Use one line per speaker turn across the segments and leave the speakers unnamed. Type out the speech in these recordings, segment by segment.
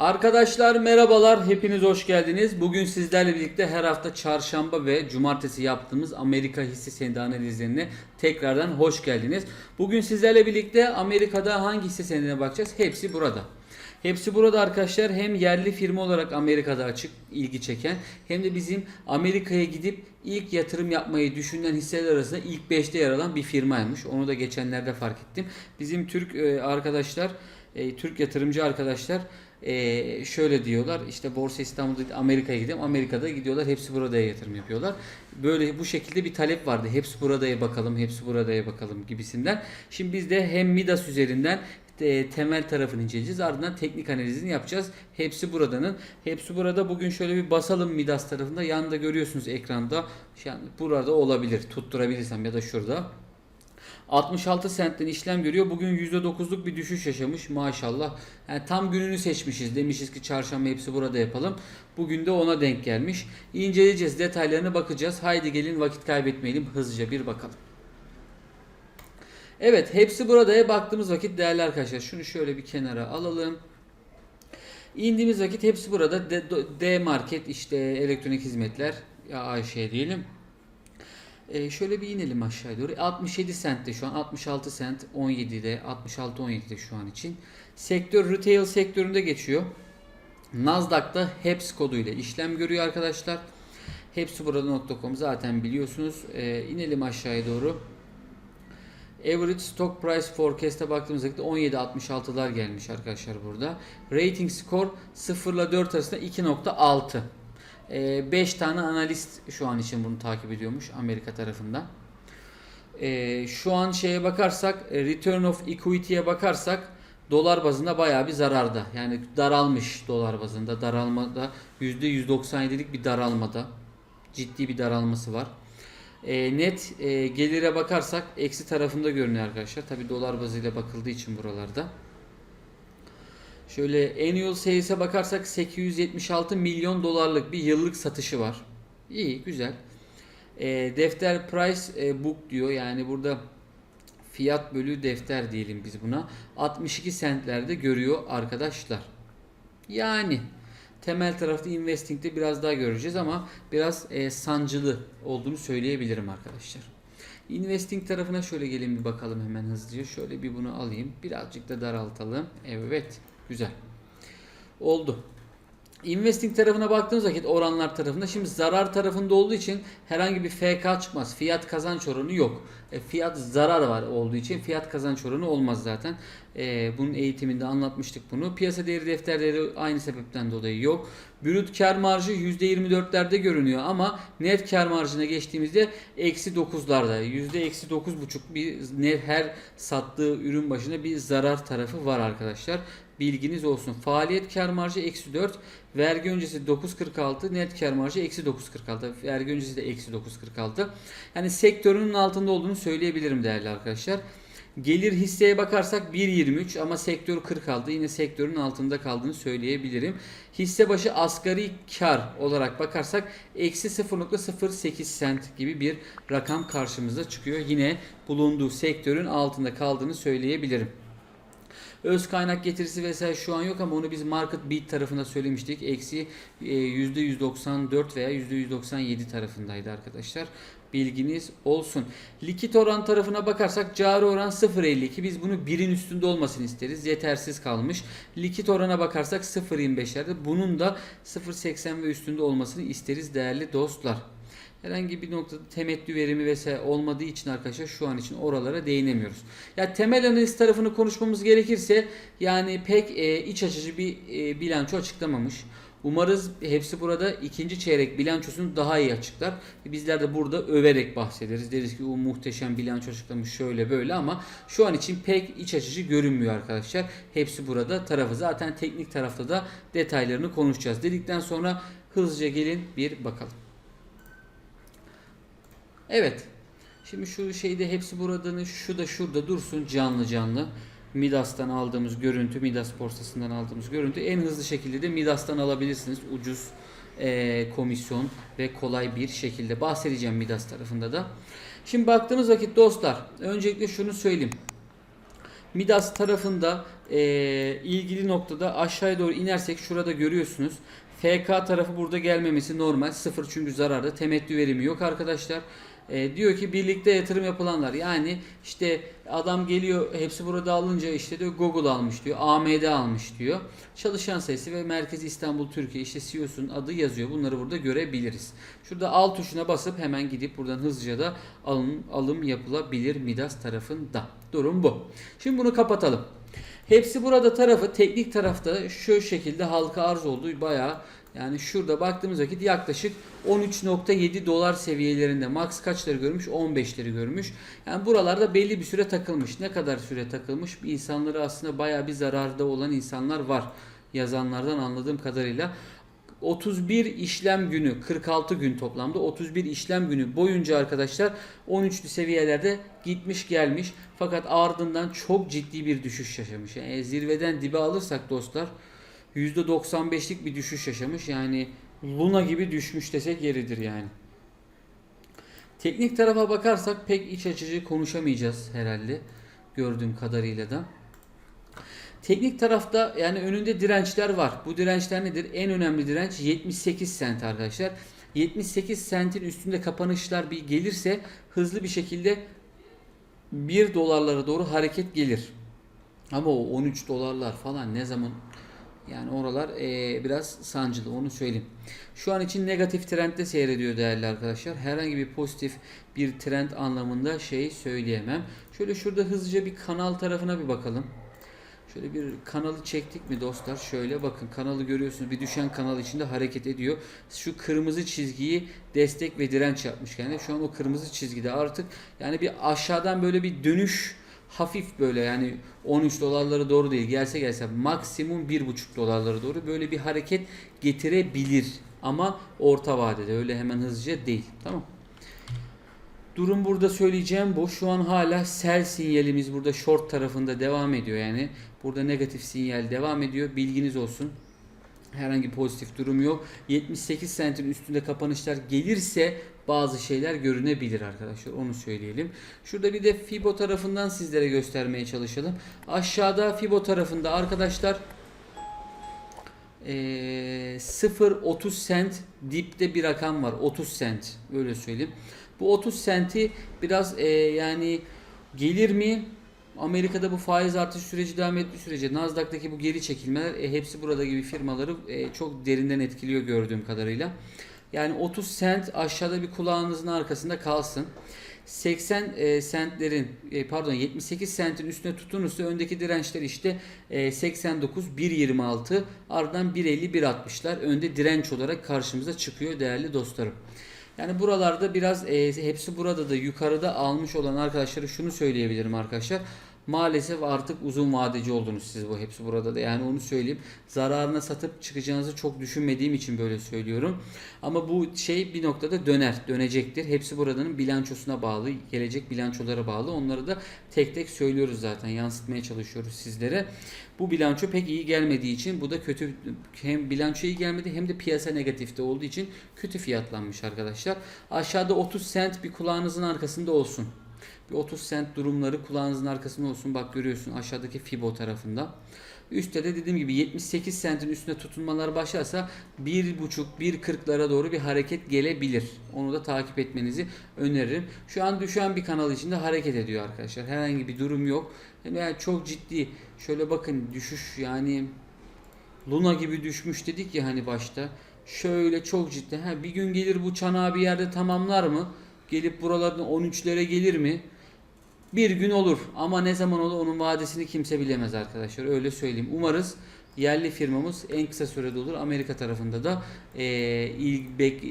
Arkadaşlar merhabalar, hepiniz hoş geldiniz. Bugün sizlerle birlikte her hafta çarşamba ve cumartesi yaptığımız Amerika hisse senedi analizlerine tekrardan hoş geldiniz. Bugün sizlerle birlikte Amerika'da hangi hisse senedine bakacağız? Hepsi burada. Hepsi burada arkadaşlar hem yerli firma olarak Amerika'da açık ilgi çeken hem de bizim Amerika'ya gidip ilk yatırım yapmayı düşünen hisseler arasında ilk 5'te yer alan bir firmaymış. Onu da geçenlerde fark ettim. Bizim Türk e, arkadaşlar, e, Türk yatırımcı arkadaşlar e, şöyle diyorlar işte Borsa İstanbul'da Amerika'ya gidelim Amerika'da gidiyorlar hepsi buradaya yatırım yapıyorlar. Böyle bu şekilde bir talep vardı. Hepsi buradaya bakalım, hepsi buradaya bakalım gibisinden. Şimdi biz de hem Midas üzerinden e, temel tarafını inceleyeceğiz. Ardından teknik analizini yapacağız. Hepsi buradanın. Hepsi burada. Bugün şöyle bir basalım Midas tarafında. Yanında görüyorsunuz ekranda. Yani burada olabilir. Tutturabilirsem ya da şurada. 66 sentten işlem görüyor. Bugün %9'luk bir düşüş yaşamış maşallah. Yani tam gününü seçmişiz. Demişiz ki çarşamba hepsi burada yapalım. Bugün de ona denk gelmiş. İnceleyeceğiz. Detaylarına bakacağız. Haydi gelin vakit kaybetmeyelim. Hızlıca bir bakalım. Evet hepsi buradaya baktığımız vakit değerli arkadaşlar. Şunu şöyle bir kenara alalım. İndiğimiz vakit hepsi burada. D, D market işte elektronik hizmetler ya AŞ diyelim. Ee, şöyle bir inelim aşağıya doğru. 67 sentte şu an 66 sent 17'de 66 17'de şu an için. Sektör retail sektöründe geçiyor. Nasdaq'ta HEPS koduyla işlem görüyor arkadaşlar. Hepsi burada.com zaten biliyorsunuz. Ee, inelim aşağıya doğru. Average Stock Price Forecast'a baktığımız vakit 17.66'lar gelmiş arkadaşlar burada. Rating score 0 ile 4 arasında 2.6. 5 tane analist şu an için bunu takip ediyormuş Amerika tarafından. Ee, şu an şeye bakarsak e, return of equity'ye bakarsak dolar bazında bayağı bir zararda. Yani daralmış dolar bazında. Daralmada %197'lik bir daralmada. Ciddi bir daralması var. E, net e, gelire bakarsak eksi tarafında görünüyor arkadaşlar. Tabi dolar bazıyla bakıldığı için buralarda. Şöyle annual sales'e bakarsak 876 milyon dolarlık bir yıllık satışı var. İyi, güzel. E, defter price e, book diyor. Yani burada fiyat bölü defter diyelim biz buna. 62 sentlerde görüyor arkadaşlar. Yani temel tarafta investing'de biraz daha göreceğiz ama biraz e, sancılı olduğunu söyleyebilirim arkadaşlar. Investing tarafına şöyle gelin bir bakalım hemen hızlıca. Şöyle bir bunu alayım. Birazcık da daraltalım. Evet. Güzel. Oldu. Investing tarafına baktığımız vakit oranlar tarafında şimdi zarar tarafında olduğu için herhangi bir FK çıkmaz. Fiyat kazanç oranı yok. E, fiyat zarar var olduğu için fiyat kazanç oranı olmaz zaten. E, bunun eğitiminde anlatmıştık bunu. Piyasa değeri defterleri aynı sebepten dolayı yok. Brüt kar marjı %24'lerde görünüyor ama net kar marjına geçtiğimizde eksi 9'larda. Yüzde eksi 9,5 bir net her sattığı ürün başına bir zarar tarafı var arkadaşlar. Bilginiz olsun. Faaliyet kar marjı eksi 4. Vergi öncesi 9.46. Net kar marjı eksi 9.46. Vergi öncesi de eksi 9.46. Yani sektörünün altında olduğunu söyleyebilirim değerli arkadaşlar. Gelir hisseye bakarsak 1.23 ama sektör 46. Yine sektörün altında kaldığını söyleyebilirim. Hisse başı asgari kar olarak bakarsak eksi 0.08 sent gibi bir rakam karşımıza çıkıyor. Yine bulunduğu sektörün altında kaldığını söyleyebilirim. Öz kaynak getirisi vesaire şu an yok ama onu biz market beat tarafında söylemiştik. Eksi e, %194 veya %197 tarafındaydı arkadaşlar. Bilginiz olsun. Likit oran tarafına bakarsak cari oran 0.52. Biz bunu 1'in üstünde olmasını isteriz. Yetersiz kalmış. Likit orana bakarsak 0.25'lerde. Bunun da 0.80 ve üstünde olmasını isteriz değerli dostlar. Herhangi bir noktada temettü verimi vesaire olmadığı için arkadaşlar şu an için oralara değinemiyoruz. Ya temel analiz tarafını konuşmamız gerekirse yani pek e, iç açıcı bir e, bilanço açıklamamış. Umarız hepsi burada ikinci çeyrek bilançosunu daha iyi açıklar. Bizler de burada överek bahsederiz. Deriz ki o muhteşem bilanço açıklamış şöyle böyle ama şu an için pek iç açıcı görünmüyor arkadaşlar. Hepsi burada tarafı. Zaten teknik tarafta da detaylarını konuşacağız. Dedikten sonra hızlıca gelin bir bakalım. Evet. Şimdi şu şeyde hepsi buradan şu da şurada dursun canlı canlı. Midas'tan aldığımız görüntü, Midas borsasından aldığımız görüntü en hızlı şekilde de Midas'tan alabilirsiniz. Ucuz e, komisyon ve kolay bir şekilde bahsedeceğim Midas tarafında da. Şimdi baktığımız vakit dostlar öncelikle şunu söyleyeyim. Midas tarafında e, ilgili noktada aşağıya doğru inersek şurada görüyorsunuz. FK tarafı burada gelmemesi normal. Sıfır çünkü zararda. Temettü verimi yok arkadaşlar. E, diyor ki birlikte yatırım yapılanlar yani işte adam geliyor hepsi burada alınca işte diyor Google almış diyor AMD almış diyor. Çalışan sayısı ve Merkez İstanbul Türkiye işte CEO'sun adı yazıyor. Bunları burada görebiliriz. Şurada alt tuşuna basıp hemen gidip buradan hızlıca da alım, alım yapılabilir Midas tarafında. Durum bu. Şimdi bunu kapatalım. Hepsi burada tarafı teknik tarafta şu şekilde halka arz olduğu bayağı yani şurada baktığımız vakit yaklaşık 13.7 dolar seviyelerinde max kaçları görmüş? 15'leri görmüş. Yani buralarda belli bir süre takılmış. Ne kadar süre takılmış? İnsanları aslında bayağı bir zararda olan insanlar var. Yazanlardan anladığım kadarıyla. 31 işlem günü 46 gün toplamda 31 işlem günü boyunca arkadaşlar 13'lü seviyelerde gitmiş gelmiş fakat ardından çok ciddi bir düşüş yaşamış. Yani zirveden dibe alırsak dostlar %95'lik bir düşüş yaşamış. Yani Luna gibi düşmüş desek yeridir yani. Teknik tarafa bakarsak pek iç açıcı konuşamayacağız herhalde gördüğüm kadarıyla da. Teknik tarafta yani önünde dirençler var. Bu dirençler nedir? En önemli direnç 78 sent arkadaşlar. 78 sentin üstünde kapanışlar bir gelirse hızlı bir şekilde 1 dolarlara doğru hareket gelir. Ama o 13 dolarlar falan ne zaman yani oralar eee, biraz sancılı onu söyleyeyim. Şu an için negatif trendde seyrediyor değerli arkadaşlar. Herhangi bir pozitif bir trend anlamında şey söyleyemem. Şöyle şurada hızlıca bir kanal tarafına bir bakalım. Şöyle bir kanalı çektik mi dostlar? Şöyle bakın kanalı görüyorsunuz. Bir düşen kanal içinde hareket ediyor. Şu kırmızı çizgiyi destek ve direnç yapmış yani. Şu an o kırmızı çizgide artık yani bir aşağıdan böyle bir dönüş hafif böyle yani 13 dolarlara doğru değil. Gelse gelse maksimum 1,5 dolarlara doğru böyle bir hareket getirebilir. Ama orta vadede öyle hemen hızlıca değil. Tamam. Durum burada söyleyeceğim bu. Şu an hala sell sinyalimiz burada short tarafında devam ediyor yani. Burada negatif sinyal devam ediyor. Bilginiz olsun. Herhangi pozitif durum yok. 78 sentin üstünde kapanışlar gelirse bazı şeyler görünebilir arkadaşlar. Onu söyleyelim. Şurada bir de Fibo tarafından sizlere göstermeye çalışalım. Aşağıda Fibo tarafında arkadaşlar eee 0.30 sent dipte bir rakam var. 30 sent öyle söyleyeyim. Bu 30 senti biraz eee, yani gelir mi? Amerika'da bu faiz artış süreci devam ettiği sürece Nasdaq'taki bu geri çekilmeler e, hepsi burada gibi firmaları e, çok derinden etkiliyor gördüğüm kadarıyla. Yani 30 sent aşağıda bir kulağınızın arkasında kalsın. 80 e, sentlerin e, pardon 78 sentin üstüne tutunursa öndeki dirençler işte e, 89 1.26 ardından 1.50 1.60'lar önde direnç olarak karşımıza çıkıyor değerli dostlarım. Yani buralarda biraz e, hepsi burada da yukarıda almış olan arkadaşlara şunu söyleyebilirim arkadaşlar. Maalesef artık uzun vadeci oldunuz siz bu hepsi burada da yani onu söyleyeyim. Zararına satıp çıkacağınızı çok düşünmediğim için böyle söylüyorum. Ama bu şey bir noktada döner, dönecektir. Hepsi buradanın bilançosuna bağlı, gelecek bilançolara bağlı. Onları da tek tek söylüyoruz zaten, yansıtmaya çalışıyoruz sizlere. Bu bilanço pek iyi gelmediği için bu da kötü hem bilanço iyi gelmedi hem de piyasa negatifte olduğu için kötü fiyatlanmış arkadaşlar. Aşağıda 30 sent bir kulağınızın arkasında olsun. Bir 30 sent durumları kulağınızın arkasında olsun. Bak görüyorsun aşağıdaki Fibo tarafında. Üstte de dediğim gibi 78 sentin üstüne tutunmalar başlarsa 1.5-1.40'lara doğru bir hareket gelebilir. Onu da takip etmenizi öneririm. Şu an düşen bir kanal içinde hareket ediyor arkadaşlar. Herhangi bir durum yok. Yani çok ciddi. Şöyle bakın düşüş yani Luna gibi düşmüş dedik ya hani başta. Şöyle çok ciddi. Ha, bir gün gelir bu çanağı bir yerde tamamlar mı? Gelip buralardan 13'lere gelir mi? Bir gün olur ama ne zaman olur onun vadesini kimse bilemez arkadaşlar. Öyle söyleyeyim. Umarız yerli firmamız en kısa sürede olur. Amerika tarafında da e, il, bek,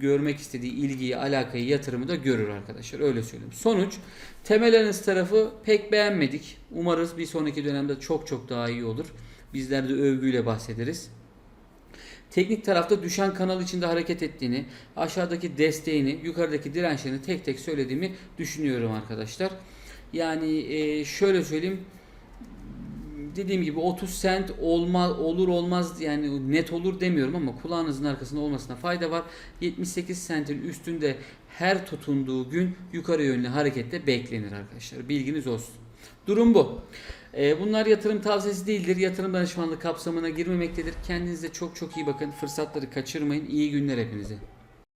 görmek istediği ilgiyi, alakayı, yatırımı da görür arkadaşlar. Öyle söyleyeyim. Sonuç temel tarafı pek beğenmedik. Umarız bir sonraki dönemde çok çok daha iyi olur. Bizler de övgüyle bahsederiz. Teknik tarafta düşen kanal içinde hareket ettiğini, aşağıdaki desteğini, yukarıdaki dirençlerini tek tek söylediğimi düşünüyorum arkadaşlar. Yani e, şöyle söyleyeyim. Dediğim gibi 30 sent olma, olur olmaz yani net olur demiyorum ama kulağınızın arkasında olmasına fayda var. 78 sentin üstünde her tutunduğu gün yukarı yönlü harekette beklenir arkadaşlar. Bilginiz olsun. Durum bu. Ee, bunlar yatırım tavsiyesi değildir. Yatırım danışmanlığı kapsamına girmemektedir. Kendinize çok çok iyi bakın. Fırsatları kaçırmayın. İyi günler hepinize.